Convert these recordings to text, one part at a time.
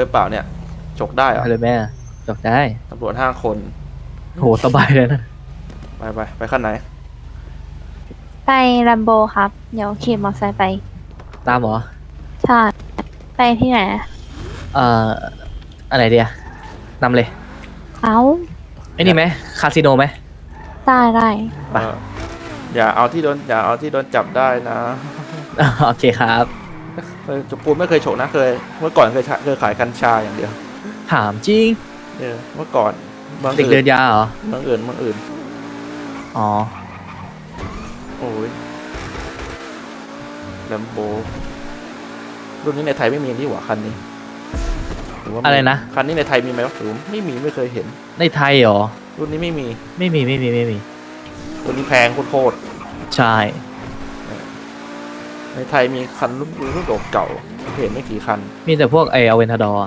หรือเปล่าเนี่ยฉกได้เหรอเอาเลยแม่จบได้ ตำรวจห้าคน โหสบายเลยนะ ไปไปไปขั้นไหน ไปลัมโบครับ เดี๋ยวขี่มอเตอร์ไซค์ไป ตามเหรอ ใช่ ไปที่ไหนอะเอ่อ อะไรเดียนำเลย เอ้า ไอ้นี่ไหม คาสิโนไหม ได้ได้ ไป เอออย่าเอาที่โดนอย่าเอาที่โดนจับได้นะ โอเคครับเออ จุปูนไม่เคยฉกนะเคย เมื่อก่อนเคยขายเคยขายกัญชาอย่างเดียวถามจริงเออเมื่อก่อนบางเด็กอื่เดินนยาเหรอ บางอื่นบางอื่น อ๋อ โอ้ยแลมโบรุ่นนี้ในไทยไม่มีนี่หว่าคันนี้หว่ามีอะไรนะ คันนี้ในไทยมีไหมวะหรือไม่มีไม่เคยเห็น ในไทยเหรอ รุ่นนี้ไม่มี ไม่มีไม่มีไม่มี รุ่นนี้แพงโคตรใช่ๆใน ไทยมีคันรุ่นรุ่นเก่าๆเห็นไม่กี่คัน มีแต่พวกไออเวนทาดอร์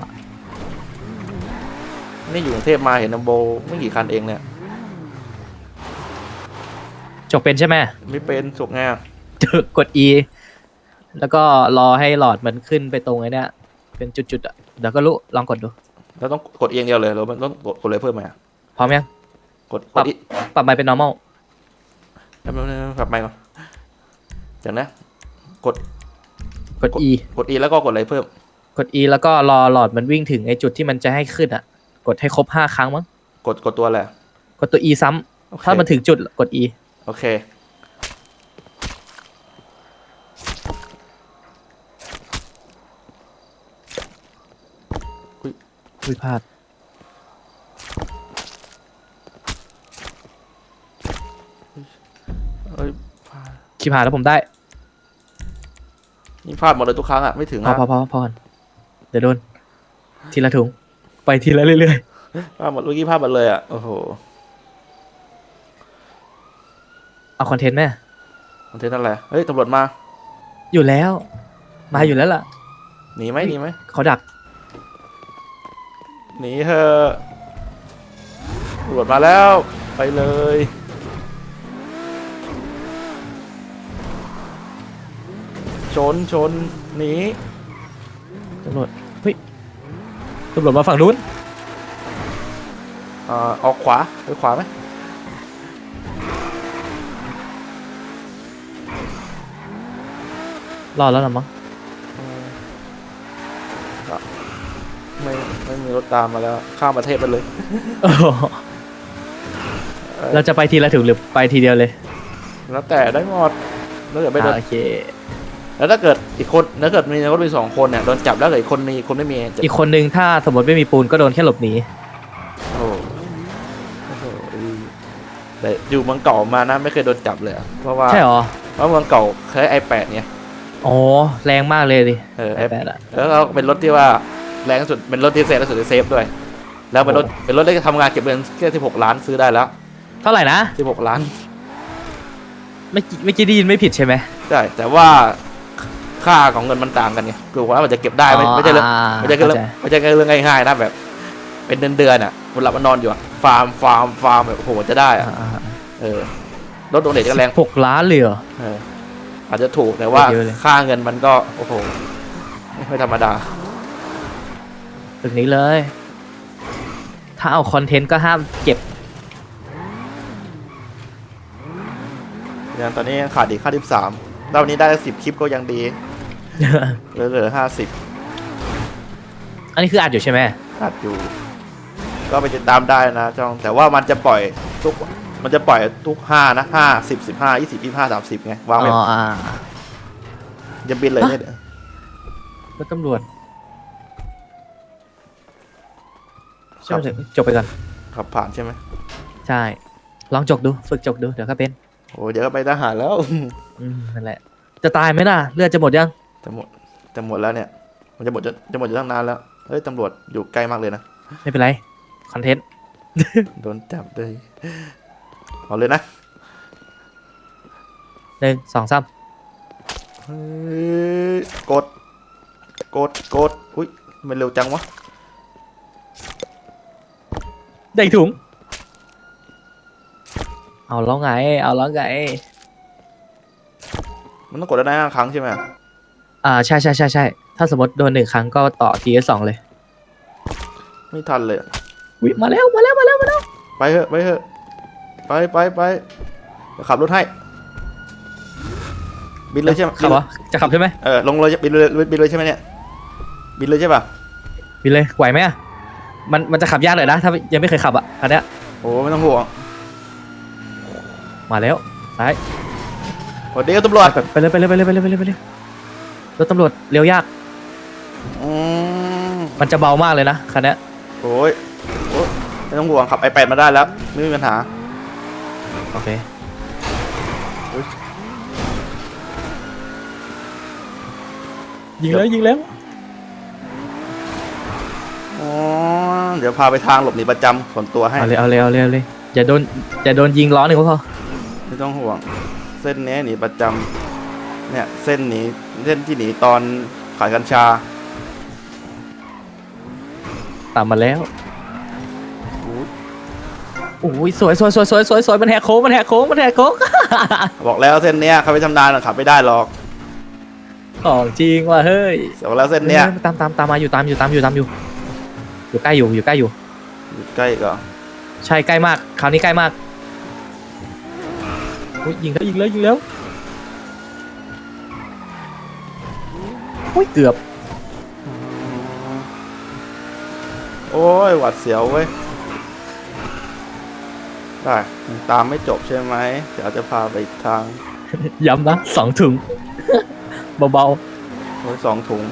นี่อยู่กรุงเทพมาเห็นแลมโบไม่กี่คันเองเนี่ยจบเป็นใช่ไหมไม่เป็นฉกง่ายกด E แล้วก็รอให้หลอดมันขึ้นไปตรงไอ้เนี้ยเป็นจุดๆอะเดี๋ยวก็รู้ลองกดดูแล้วต้องกดเองเดียวเลยหรือมันต้องกดกดเลยเพิ่มไหมอะพร้อมยังกดกปรัดบอีปรับไมค์เป็น normal แป๊บนึงปรับไมค์ก่อนจากนั้น กด กด E กดอีแล้วก็กดอะไรเพิ่ม กด E แล้วก็รอหลอดมันวิ่งถึงไอ้จุดที่มันจะให้ขึ้นอะ กดให้ครบห้าครั้งมั้ง กดกดตัวอะไรอะกดตัว E ซ้ำโอเคถ้ามันถึงจุดกด E โอเค อุ้ยพลาด เอ้ยชิบหายแล้วผมได้ นี่พลาดหมดเลยทุกครั้งอะไม่ถึงพอนะพอพอพอก่อนเดี๋ยวโดน ทีละถุง ไปทีละเรื่อยพลาดหมดเมื่อกี้พลาดหมดเลยอะโอ้โหๆ เอาคอนเทนต์ไหมคอนเทนต์อะไรเฮ้ยตำรวจมาอยู่แล้ว มาอยู่แล้วล่ะ หนีไหมหนีไหมเขาดัก หนีเถอะตำรวจมาแล้ว ไปเลย ชนชนหนีตำรวจเฮ้ยตำรวจมาฝั่งนู้นอ่าออกขวาไปขวาไหมรอดแล้วเหรอมั้งก็ไม่ไม่มีรถตามมาแล้ว ข้ามประเทศไปเลยโอ้โหเราจะไปทีละถุงหรือไปทีเดียวเลย แล้วแต่ได้หมดแล้วเกิดไม่โดนอ่าโอเค แล้วถ้าเกิดอีกคนถ้าเกิดมีรถมีสองคนเนี่ยโดนจับแล้วเกิดอีกคนมีคนไม่มีจะอีกคนนึงถ้าสมมติไม่มีปูนก็โดนแค่หลบหนีโอ้โหโอ้โหแต่อยู่เมืองเก่ามานะไม่เคยโดนจับเลยอะเพราะว่าใช่หรอเพราะเมืองเก่าเคยไอแปดเนี่ยโอ้แรงมากเลยดิเออไอไอแปดอะแล้วก็เป็นรถที่ว่าแรงที่สุดเป็นรถที่เซฟที่สุดในเซฟด้วย แล้วเป็นรถเป็นรถที่ทำงานเก็บเงินแค่สิบหกล้านซื้อได้แล้วเท่าไหร่นะสิบหกล้าน ไม่อกี้ไม่อกี้ได้ยินไม่ผิดใช่ไหม ใช่แต่ว่า ค่าของเงินมันต่างกันไงคือว่ามันจะเก็บได้ไม่ไม่ใช่เรื่องอ่าไม่ใช่แค่เรื่องเข้าใจไม่ใช่แค่เรื่องง่ายๆนะแบบ เป็นเดือนเดือนๆอะเวลามันนอนอยู่อะฟาร์มฟาร์มฟาร์มแบบโอ้โหจะได้อะอ่าเออรถโดเนทก็แรงหกล้านเลยเหรอเอออาจจะถูกแต่ว่าเยอะเลยค่าเงินมันก็โอ้โหไม่ธรรมดาตึกนี้เลย ถ้าเอาคอนเทนต์ก็ห้ามเก็บอย่างตอนนี้ยังขาดอีกค่าที่สามแล้ววันนี้ได้สิบคลิปก็ยังดี เหลือเหลือห้าสิบอันนี้คืออัดอยู่ใช่ไหมขาดอยู่ ก็ไปติดตามได้นะจ้อง แต่ว่ามันจะปล่อยทุก มันจะปล่อยทุกห้านะห้าสิบสิบห้ายี่สิบยี่ห้าสามสิบไง วางอ๋ไว้ออ่าจะบินเลยเนี่ยเดี๋ยวแล้วตำรวจใช่ไหมจบไปก่อน ขับผ่านใช่ไหม ใช่ ลองจกดู ฝึกจกดู เดี๋ยวก็เป็น โอ้เดี๋ยวก็ไปทหารแล้ว อืมนั่นแหละ จะตายไหมน่ะ เลือดจะหมดยัง จะหมดจะหมดแล้วเนี่ย มันจะหมดจะจะหมดจะตั้งนานแล้ว เฮ้ยตำรวจอยู่ใกล้มากเลยนะ ไม่เป็นไร คอนเทนต์ โดนจับเลยเอาเลยนะหนึ่งสองสามเฮ้ยกด กด กด อุ้ยทำไมันเร็วจังวะ ได้อีกถุง เอาแล้วไง เอาแล้วไง มันต้องกดได้ห้าครั้งใช่ไหมอ่าใช่ใช่ใช่ใช่ถ้าสมมติโดนหนึ่งครั้งก็ต่อทีละสองเลยไม่ทันเลยอุ๊ยมาแล้วมาแล้วมาแล้วมาแล้วไปเถอะไปเถอะไปไปไปเดี๋ยวขับรถให้ บินเลยใช่ไหมขับเหรอจะขับใช่ไหมเออลงเลยบินเลยบินเลยใช่ไหมเนี่ยบินเลยใช่ป่ะบินเลยไหวไหมอะมันมันจะขับยากเลยนะ ถ้ายังไม่เคยขับอะคันเนี้ยโอ้ไม่ต้องห่วงมาแล้วซ้ายสวัสดีครับตำรวจไปเลยไปเลยไปเลยไปเลยไปเลยไปเลย รถตำรวจเร็วยาก อืมมันจะเบามากเลยนะคันเนี้ยโอ้ยโอ้ยไม่ต้องห่วงขับไอแปดมาได้แล้ว ไม่มีปัญหา โอเคอุ๊ยยิงแล้วยิงแล้วอ๋อ เดี๋ยวพาไปทางหลบหนีประจำส่วนตัวให้ เอาเลยเอาเลยเอาเลยเอาเลยอย่าโดนอย่าโดนยิงล้อหนึ่งก็พอไม่ต้องห่วง เส้นนี้หนีประจำ เนี่ยเส้นหนีเส้นที่หนีตอนขายกัญชาตามมาแล้วอุ๊ยโอ้ยสวยสวยสวยสวยสวยสวยมันแหกโค้งมันแหกโค้งมันแหกโค้ง บอกแล้วเส้นเนี้ยเขาไปทำนานขับไม่ได้หรอกของจริงว่ะเฮ้ยบอกแล้วเส้นเนี้ยออตามตามตามมาอยู่ตามอยู่ตามอยู่ตามอยู่ อยู่ใกล้อยู่อยู่ใกล้อยู่อยู่ใกล้ก็ใช่ใกล้มากคราวนี้ใกล้มากอุ๊ยยิงแล้วยิงแล้วยิงแล้ว อุ้ยเกือบ โอ้ยหวัดเสียวเว้ย ได้ตามไม่จบใช่ไหม เดี๋ยวจะพาไปอีกทาง ย้ำนะสองถุง เบาโอ้ยสองถุง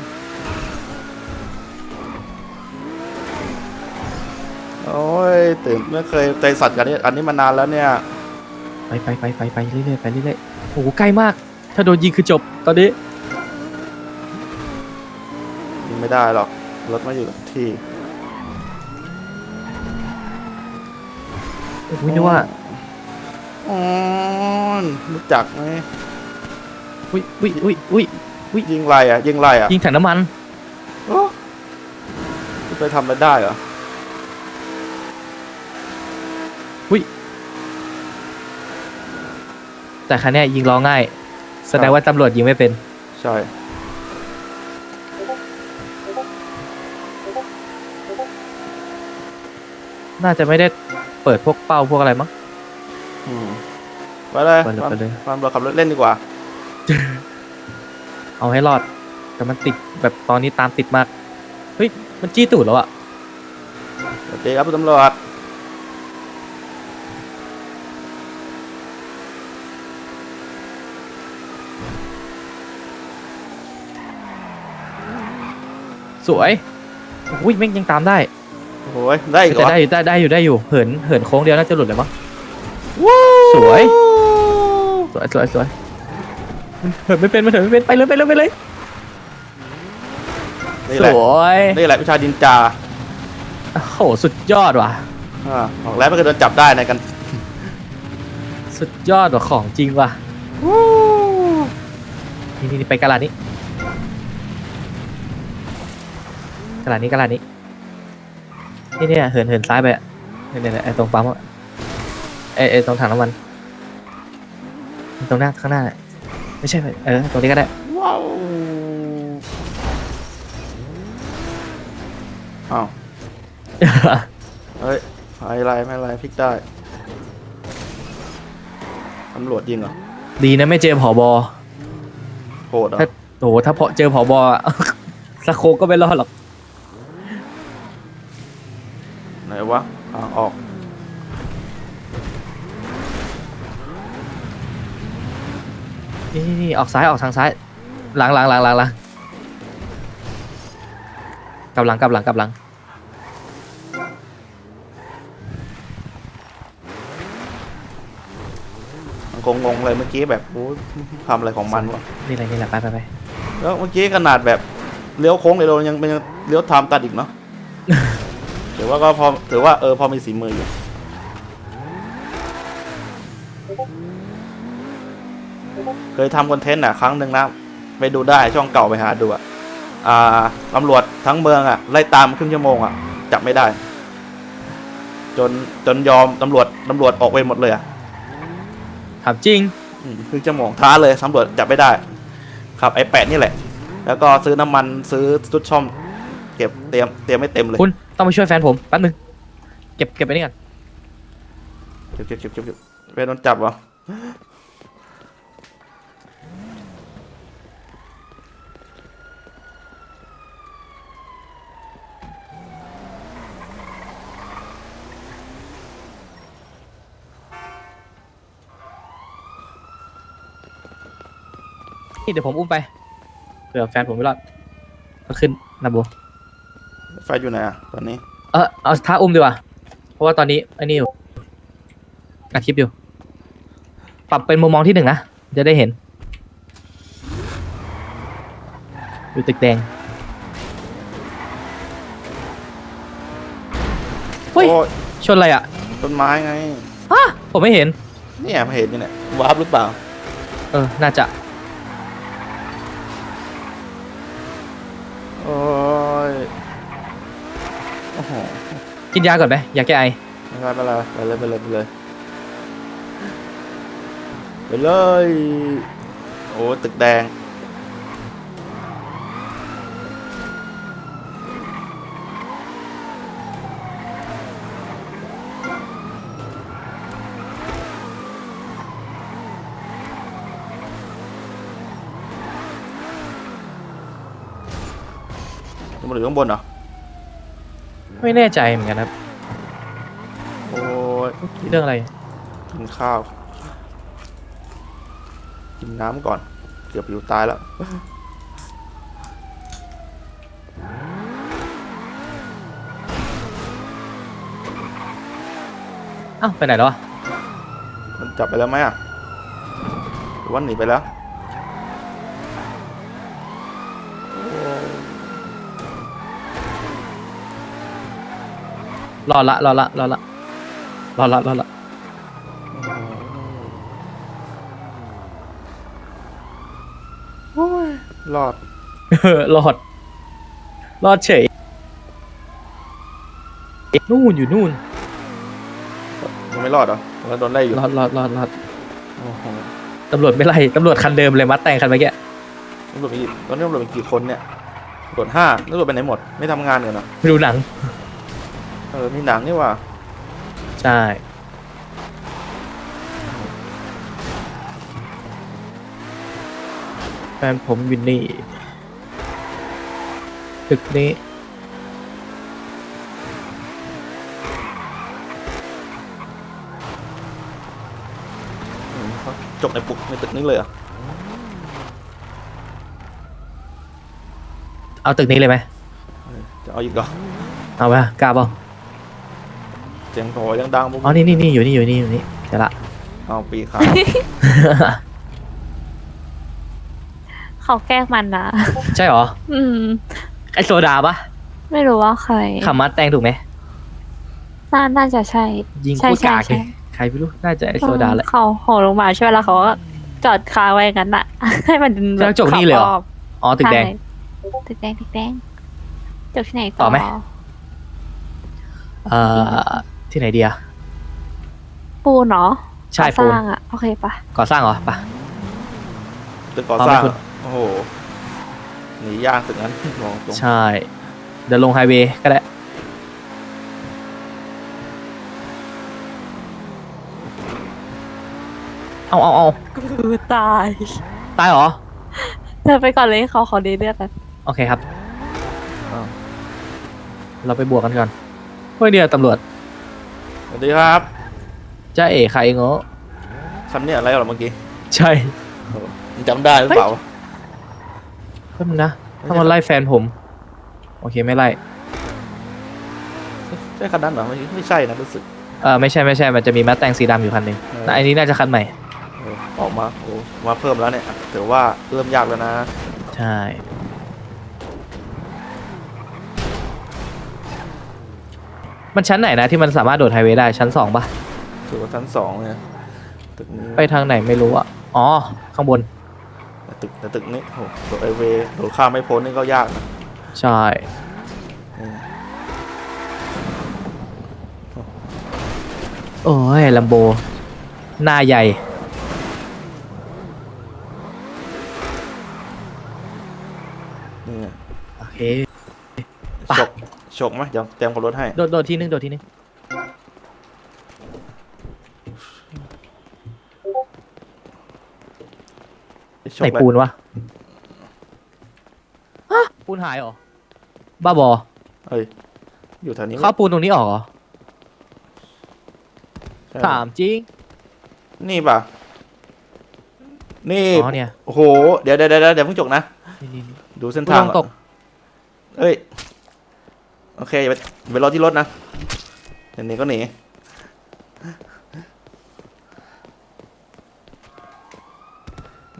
โอ้ยตื่นไม่เคยใจสัตว์กันนี้อันนี้มานานแล้วเนี่ย ๆ ไปไปไปไปไปเรื่อยๆไปเรื่อยๆโอ้โหใกล้มาก ถ้าโดนยิงคือจบตอนนี้ ยิง ไม่ได้หรอก รถไม่อยู่กับที่โอ้ยนึกว่าอ๋อรู้จักไหมอุ้ยอุ้ยอุ้ยอุ้ยยิงไรอะ ยิงไรอะยิงถังน้ำมันโอ้ไปทำอะไรได้เหรอแต่คันเนี้ยยิงล้อง่าย แสดงว่าตำรวจยิงไม่เป็น ใช่ น่าจะไม่ได้เปิดพวกเป้าพวกอะไรมั้ง อืมไปเลยไปเลยไปเลย ความเราขับรถเล่นดีกว่า เอาให้รอด แต่มันติดแบบตอนนี้ตามติดมาก เฮ้ย มันจี้ตูดแล้วอะสวัสดีครับคุณตำรวจสวยอุ้ยแม่งยังตามได้ โอ้ยได้อีกเหรแต่อได้อยู่ได้ได้อยู่ได้อยู่เหินเหินโค้งเดียวน่าจะหลุดเลยมั้งสวย สวยสวยสวยมันเหินไม่เป็นมันเหินไม่เป็นไปเลยไปเลยไปเลยนี่สแหละวยนี่แหละวิชาดินจาโอ้โหสุดยอดว่ะ อ่าบอกแล้วไม่เคยโดนจับได้ในกันสุดยอดว่ะของจริงว่ะนี่นี่นี่ไปกะลานี้กะลานี้กะลานี้ นี่เนี่ยเหินเหินซ้ายไปอะเนี่ยเนี่ยเนี่ยไอ้ตรงปั๊มอะไอ้ไอ้ตรงถังน้ำมัน ตรงหน้าข้างหน้าน่ะไม่ใช่เออตรงนี้ก็ได้ ว้าวอ้าวเฮ้ยไม่เป็นไรไม่เป็นไรพลิกได้ตำรวจยิงเหรอดีนะไม่เจอผอบอโหดเหรอถ้าโอ้โหถ้าพอเจอผอบอะ สโคปก็ไม่รอดหรอก ไหนวะทางออก นี่นี่นี่ออกซ้ายออกทางซ้าย หลังหลังหลังหลังหลังกลับหลังกลับหลังกลับหลังมันคงงงเลยเมื่อกี้แบบโอ้ยทำอะไรของมันวะนี่แหละนี่แหละไปไปไปแล้วเมื่อกี้ขนาดแบบเลี้ยวโค้งเลยเรายังเป็นเลี้ยวทามตัดอีกเนาะ ถือว่าก็พอถือว่าเออพอมีสีมืออยู่ เคยทำคอนเทนต์อะครั้งหนึ่งนะไปดูได้ช่องเก่าไปหาดูอะอ่าตำรวจทั้งเมืองอะไล่ตามครึ่งชั่วโมงอะจับไม่ได้ จนจนยอมตำรวจตำรวจออกไปหมดเลยอะถามจริงอืมครึ่งชั่วโมงท้าเลยตำรวจจับไม่ได้ขับไอแปดนี่แหละ แล้วก็ซื้อน้ำมันซื้อชุดช่อมเกก็บเตรียมเตรียมไม่เต็มเลยคุณต้องไปช่วยแฟนผมแป๊บนึงเก็บเก็บไปนี่ก่อนเก็บเก็บเก็บเก็บเก็บเวนโดนจับเหรอ นี่เดี๋ยวผมอุ้มไปเผื่อแฟนผมไม่รอดก็ขึ้นนะโบไฟอยู่ไหนอะตอนนี้ เออเอาท่าอุ้มดีกว่า เพราะว่าตอนนี้ไอ้นี่อยู่อัดคลิปอยู่ ปรับเป็นมุมมองที่หนึ่งนะ จะได้เห็น อยู่ตึกแดง เฮ้ย โอ้ยชนอะไรอะต้นไม้ไง ฮะผมไม่เห็น เนี่ยมาเห็นนี่เนี่ยวาร์ปหรือเปล่า เออ น่าจะ โอ้ยโอ้โห กินยาก่อนไหมยาแก้ไอไม่เป็นไรไปเลยไปเลยไปเลยไปเลยโอ้ตึกแดงมันอยู่ข้างบนเหรอ ไม่แน่ใจเหมือนกันครับโอ้ยเรื่องอะไร กินข้าว กินน้ำก่อน เกือบอยู่ตายแล้ว อ้าวไปไหนแล้วอะมันจับไปแล้วไหมอะหรือว่าหนีไปแล้ว รอดละรอดละรอดละรอดละรอดละโอ้ยรอด เออรอด รอดเฉยนู่นอยู่นู่นยังไม่รอดเหรอแล้วโดนไล่อยู่รอดรอดรอดรอดโอ้โหตำรวจไม่ไล่ตำรวจคันเดิมเลยมัดแต่งคันเมื่อกี้ตำรวจมีกี่ตอนนี้ตำรวจมีกี่คนเนี่ยตำรวจห้าตำรวจไปไหนหมด ไม่ทำงานกันเหรอไปดูหนัง เออมีหนังนี่หว่าใช่ แฟนผมอยู่นี่ ตึกนี้ อืมเขาจบในปุกในตึกนี้เลยเหรอะเอาตึกนี้เลยไหมจะเอาอีกเหรอ เอาไปกล้าเปล่า เสียงโหยังดังปุ๊บอ๋อนี่นี่นี่อยู่นี่อยู่นี่อยู่นี่เดี๋ยวละ เอาปีขาเขาแกล้งมันนะใช่เหรอ อืม ไอโซดาปะไม่รู้ว่าใครขับมัดแต่งถูกไหม น่าน่าจะใช่ ยิงใช่โคตรกากใช่เลยใครไม่รู้ น่าจะไอโซดาแหละ เขาโหลงมาช่วยแล้วเขาก็จอดคาไว้อย่างนั้นอะให้มันแล้วจบนี่เลยเหรอ ขับบอ๋อตึกแดง ใช่ตึกแดงตึกแดงจบที่ไหนต่ต่ออไหม เอ่อ ที่ไหนดีอะปูนเนาะใช่ก่อปูน สร้างอะโอเคปะก่อสร้างเหรอปะ ตึกก่อเอาสไปร้างคุณ โอ้โหหนียากตึกนั้นมองตรงใช่ เดี๋ยวลงไฮเวย์ก็ได้ เอาเอาเอากูตายตายเหรอ เธอไปก่อนเลยเขาขอดีเลือดแบบโอเคครับ เราไปบวกกันก่อนเฮ้ยเนี่ยตำรวจ สวัสดีครับจ้าเอ๋ใครเงาะคันเนี้ยอะไรเหรอเมื่อกี้ใช่โอ้โหมึงจำได้หรือเปล่าเพิ่มนะถ้ามันไล่แฟนผม โอเคไม่ไล่ใช่คันนั้นเหรอไม่ไม่ใช่นะรู้สึกเออไม่ใช่ไม่ใช่มันจะมีมาแต่งสีดำอยู่คันหนึ่งเออแต่อันนี้น่าจะคันใหม่เออออกมาโอ้มาเพิ่มแล้วเนี่ยถือว่าเริ่มยากแล้วนะ ใช่ มันชั้นไหนนะที่มันสามารถโดดไฮเวย์ได้ชั้นสองปะถือว่าชั้นสองเนี่ยตึกนี้ไปทางไหนไม่รู้อะอ๋อ ข้างบน แต่ตึกแต่ตึกนี้โอ้โหโดดไอเวย์โดดข้ามไม่พ้นนี่ก็ยากนะใช่เออโอ้ยลัมโบ หน้าใหญ่ นี่ไง โอเค ช ฉกไหมเดี๋ยวเตรียมขับรถให้ โดดโดดทีนึงโดดทีนึงฉไหนกเลยปูนวะฮะปูนหายเหรอ บ้าบอเฮ้ย อยู่แถวนี้เข้าปูนตรงนี้ออกเหรอ ใช่ถามจริง นี่ป่ะ นี่อ๋อเนี่ย โอ้โห เดี๋ยวเดี๋ยวเดี๋ยวเดี๋ยวเพิ่งจกนะ นี่นี่นี่ดูเส้นทางลองตก เอ้ย โอเคอย่าไปไปรอที่รถนะเดี๋ยวหนี้ก็หนี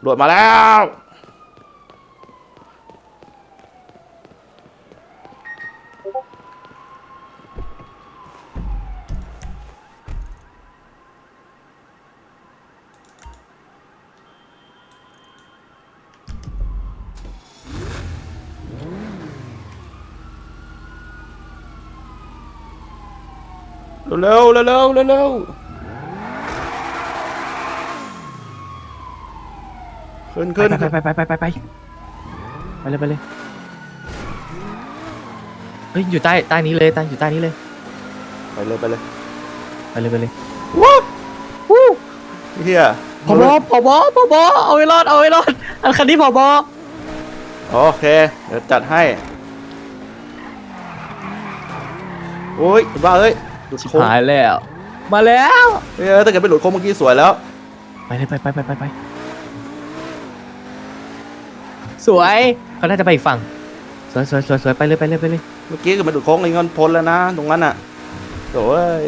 รวดมาแล้ว เร็วเร็วเร็วเร็วเร็วขึ้นไปขึ้นไปไปไปไปไปไปไปเลยไปเลยเฮ้ยอยู่ใต้ใต้นี้เลยใต้อยู่ใต้นี้เลยไปเลยไปเลยไปเลยไปเลยว้าววู้เฮียพอบอพอบอพอบอเอาไว้รอดเอาไว้รอดอันคันนี้พอบอโอเคเดี๋ยวจัดให้โอ้ยบ้าเอ้ยห ลุดโค้งหายแล้ว มาแล้วเอ้ยถ้าเกิดไม่หลุดโค้งเมื่อกี้สวยแล้ว ไปเลยไปไปไปไปไปสวยเขาน่าจะไปอีกฝั่งสวยสวยสวยสวยไปเลยไปเลยไปเลยเมื่อกี้เกิดไม่หลุดโค้งเลยเงินพ้นแล้วนะ ตรงนั้นอะโอ้ย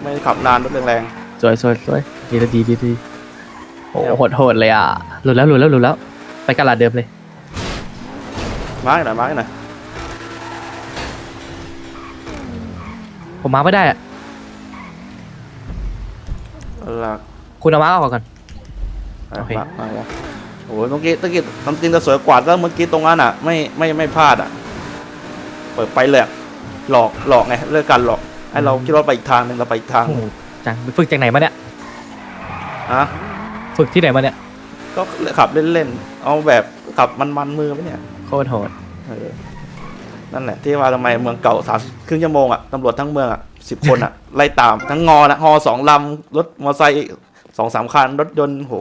ไม่ขับนานรถแรงสวยสวยสวยดีดีดีดีโอ้โหดโหดเลยอะหลุดแล้วหลุดแล้วหลุดแล้ว ไปกระลาดเดิมเลย ๆมาร์กหน่อยมาร์กหน่อย ผมมาไม่ได้อะหลักคุณเอามาออกก่อน โอเคมามามาโอ้ยเมื่อกี้เมื่อกี้ทำจริงจะสวยกว่าแล้วเมื่อกี้ตรงนั้นอะ ไม่ไม่ไม่พลาดอะ เปิดไปเลยอะหลอกหลอกไงเรื่องการหลอกให้เราคิดว่าไปอีกทางหนึ่งเราไปอีกทางโอ้โหจังไปฝึกจากไหนมาเนี่ยอะฝึกที่ไหนมาเนี่ย ก็ขับเล่นๆ เอาแบบขับมันๆมือไปเนี่ยโคตรโหด เออ นั่นแหละที่ว่าทำไมเมืองเก่าสามครึ่งชั่วโมงอะตำรวจทั้งเมืองอะสิบคนอะ ไล่ตามทั้งงอนะงอสองลำรถมอเตอร์ไซค์อีกสองสามคันรถยนต์โห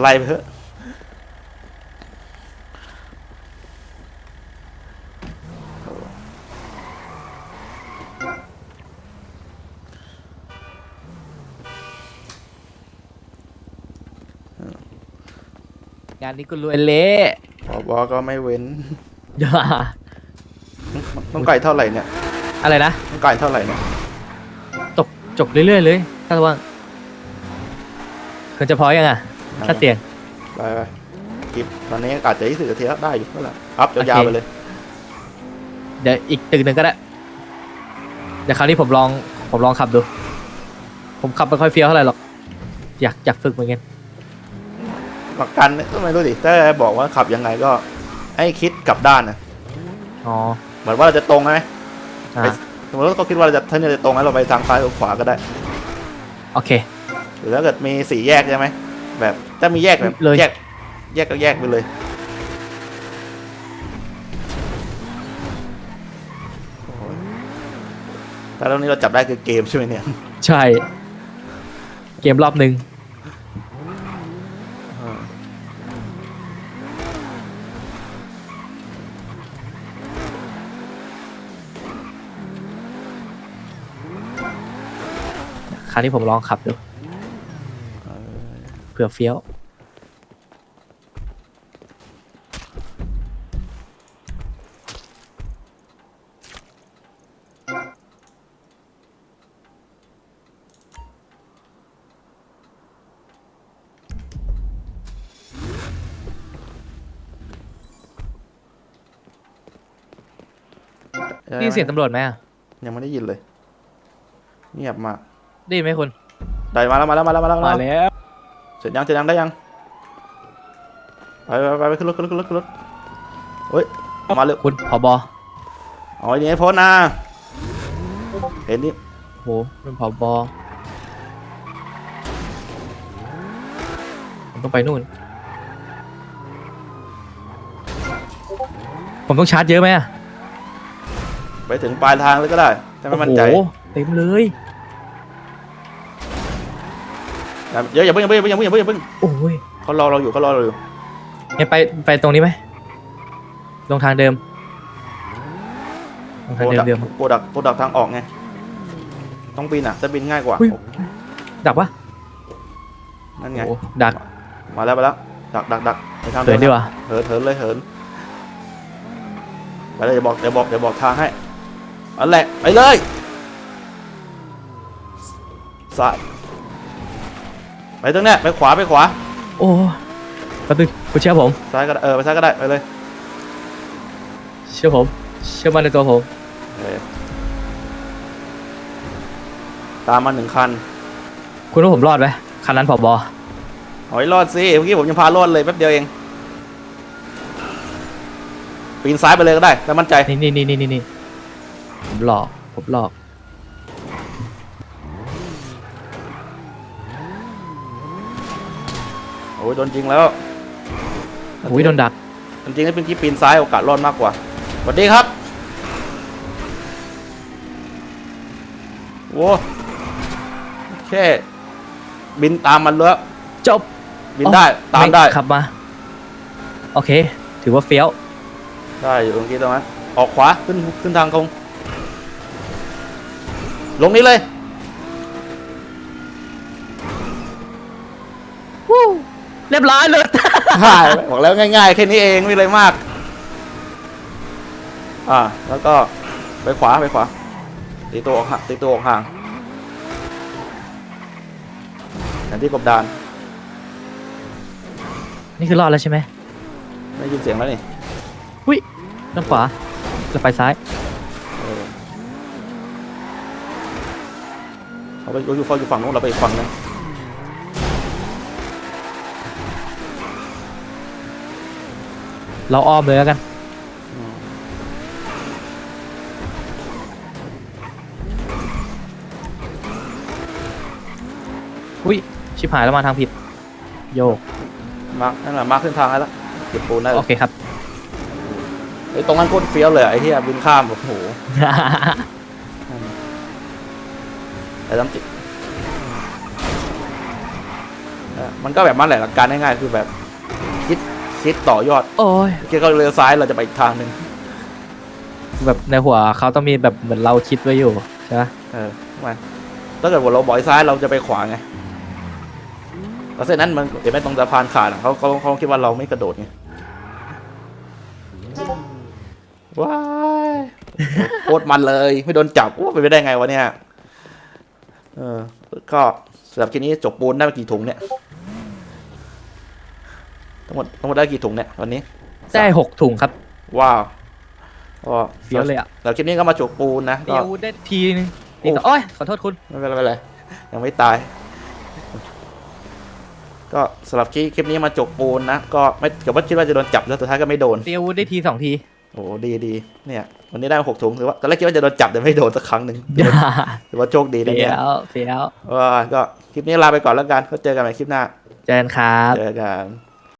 ไล่ไปเถอะงานนี้กูรวยเละพอบอก็ไม่เว้นอย่า ต้องไก่เท่าไหร่เนี่ยอะไรนะต้องไก่เท่าไหร่เนี่ยตกจกเรื่อยๆเลย ถ้าว่างคุณจะพอยังอะถ้าเสียงไปไปคลิปตอนนี้อาจจะยี่สิบนาทีแล้วได้อยู่เท่าไหร่อัพยาวๆโอเคไปเลย เดี๋ยวอีกตึกหนึ่งก็ได้ เดี๋ยวคราวนี้ผมลองผมลองขับดู ผมขับไม่ค่อยเฟี้ยวเท่าไหร่หรอก อยากอยากฝึกเหมือนกันหลักการเนี่ยก็ไม่รู้ดิแต่บอกว่าขับยังไงก็ ให้คิดกลับด้านนะอ๋อเห มือนว่าเราจะตรงไหมอะไปสมมติว่าเราคิดว่าเราจะถ้าเราจะตรงให้เราไปทางซ้ายหรือขวาก็ได้ โอเค หรือถ้าเกิดมีสี่แยกใช่ไหมแบบถ้ามีแยกแบบเลย แยกแยกก็แยกไปเลยโอ้ยแต่ตรงนี้เราจับได้คือเกมใช่ไหมเนี่ย ใช่ เกมรอบหนึ่ง ราวนี้ผมลองขับดูเผื่อเฟี้ยวได้ยินเสียงตำรวจไหมอะยังไม่ได้ยินเลย เงียบมาก ได้ยินไหมคุณได้มาแล้วมาแล้วมาแล้วมาแล้วมามาแล้วแล้ว เสร็จยังเสร็จยังได้ยังไปไปไปไปขึ้นรถขึ้นรถขึ้นรถขึ้นรถเฮ้ยมาเลยคุณผอบอเอาไอ้นี่ให้พ้นนะเห็นนี่โหเป็นผอบอผมต้องไปนู่น ผมต้องชาร์จเยอะไหมอะไปถึงปลายทางเลยก็ได้ถ้าไม่มั่นใจโอ้โหเต็มเลย เดี๋ยวอย่าเพิ่งอย่าเพิ่งอย่าเพิ่งอย่าเพิ่งอย่าเพิ่งโอ้ยเขารอเราอยู่เขารอเราอยู่งั้นไปไปตรงนี้ไหมลงทางเดิมลงทางโปรเดิดัมกเดิมโปรดักโปรดักทางออกไงต้องบินอะจะบินง่ายกว่าอุ๊ยดักปะนั่นไงโอ้ดักมาแล้วมาแล้วดักดักดักไปทางเดินดีกว่าเหินเหินเลยเหินไปเลยเดี๋ยวบอกเดี๋ยวบอกเดี๋ยวบอกทางให้อันแหละไปเลยซ้าย ไปตรงเนี้ยไปขวาไปขวาโอ้แป๊บนึงคุณเชื่อผม ซ้ายก็ได้เออไปซ้ายก็ได้ไปเลยเชื่อผม เชื่อมั่นในตัวผมเออตามมาหนึ่งคันคุณว่าผมรอดไหมคันนั้นผบหอยรอดสิเมื่อกี้ผมยังพารอดเลยแป๊บเดียวเองปีนซ้ายไปเลยก็ได้แต่มั่นใจนี่นี่นี่นี่นี่ผมหลอกผมหลอก อ้ยโดนจริงแล้วอุ้ยโดนดักจริงๆถ้าเป็นที่ปีนซ้ายโอกาสรอดมากกว่าสวัสดีครับโว้แค่บินตามมันแล้วจบบินได้ตามได้ขับมา โอเค ถือว่าเฟี้ยวได้อยู่ตรงนี้ตรงนั้นออกขวาขึ้นขึ้นทางตรงลงนี้เลย เรียบร้อยเลยฮ่าบอกแล้วง่ายๆ แค่นี้เองไม่เลยมาก อ่า แล้วก็ไปขวาไปขวาตีตัวออกห่างตีตัวออกห่างแผนที่กบดานนี่คือรอดแล้วใช่ไหมไม่ยินเสียงแล้วนี่ด้านขวาจะไปซ้ายเออเขาไปอยู่เขาอยู่ฝั่งนู้นเราไปอีกฝั่งนึง เราอ้อมเลยแล้วกันอืมอุ้ย ชิบหายแล้วมาทางผิด โยก มาร์คนั่นแหละมาร์คขึ้นทางให้แล้วเก็บปูนได้เลโอยเคครับ ไอ้ยตรงนั้นโคตรเฟี้ยวเลยอะไอ้เหี้ยบินข้ามโอ้โหไอ้ลำจิเออมันก็แบบมันแหละหลักการง่ายๆคือแบบคิ ดคิดต่อยอดโอ้ยคิดก็เลี้ยวซ้ายเราจะไปอีกทางหนึ่งแบบในหัวเขาต้องมีแบบเหมือนเราคิดไว้อยู่ใช่ไหมเออมาถ้าเกิดว่าเราบอยซ้ายเราจะไปขวาไงแล้วเส้นนั้นมันเดี๋ยวไม่ตรงสะพานขาดอะเขาเขาเขาคิดว่าเราไม่กระโดดไงว้ายโคตรมันเลย ไม่โดนจับโอ้ไปนไปได้ไงวะเนี่ยเออก็สำหรับคลิปนี้จบปูนได้ไปกี่ถุงเนี่ย ทั้งหมดทั้งหมดได้กี่ถุงเนี่ยวันนี้ ได้หกถุงครับ ว้าวก็เฟี้ยวเลยอะสำหรับคลิปนี้ก็มาจบปูนนะก็ เดียวได้ทีนึงโอ้ตีต่อโอ้ยขอโทษคุณ ไม่เป็นไรไม่เป็นไรยังไม่ตาย ก็สำหรับคลิปคลิปนี้มาจบปูนนะก็ไม่เกือบว่าคิดว่าจะโดนจับแล้วสุดท้ายก็ไม่โดนเตียวได้ทีสองทีโอ้ดีดีเนี่ย วันนี้ได้หกถุงถือว่าตอนแรกคิดว่าจะโดนจับแต่ไม่โดนสักครั้งหนึ่งถือว่าโชคดีนะเฟี้เนี่ยยวเฟี้ยวว่าก็คลิปนี้ลาไปก่อนแล้วกันก็เจอกันใหม่คลิปหน้าเจอกันครับ เจอกัน